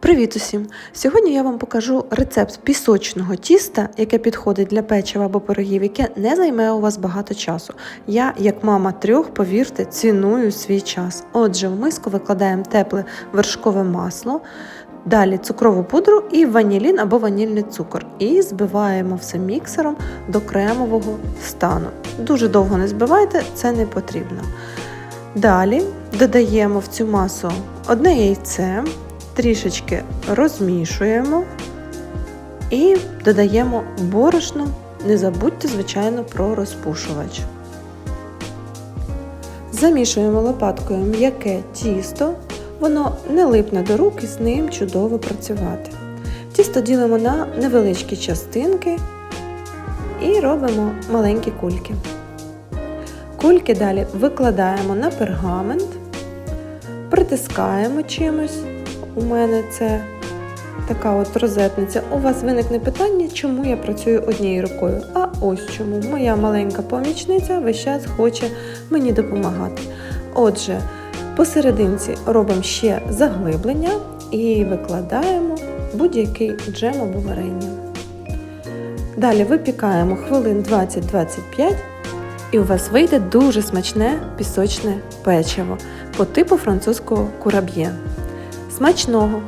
Привіт усім! Сьогодні я вам покажу рецепт пісочного тіста, яке підходить для печива або пирогів, яке не займе у вас багато часу. Я, як мама трьох, повірте, ціную свій час. Отже, в миску викладаємо тепле вершкове масло, далі цукрову пудру і ванілін або ванільний цукор. І збиваємо все міксером до кремового стану. Дуже довго не збивайте, це не потрібно. Далі додаємо в цю масу одне яйце, трішечки розмішуємо і додаємо борошно. Не забудьте, звичайно, про розпушувач. Замішуємо лопаткою м'яке тісто, воно не липне до рук і з ним чудово працювати. Тісто ділимо на невеличкі частинки і робимо маленькі кульки. Кульки далі викладаємо на пергамент, притискаємо чимось. У мене це така от розетниця. У вас виникне питання, чому я працюю однією рукою. А ось чому. Моя маленька помічниця весь час хоче мені допомагати. Отже, посерединці робимо ще заглиблення і викладаємо будь-який джем або варення. Далі випікаємо хвилин 20-25 і у вас вийде дуже смачне пісочне печиво по типу французького кураб'є. Смачного!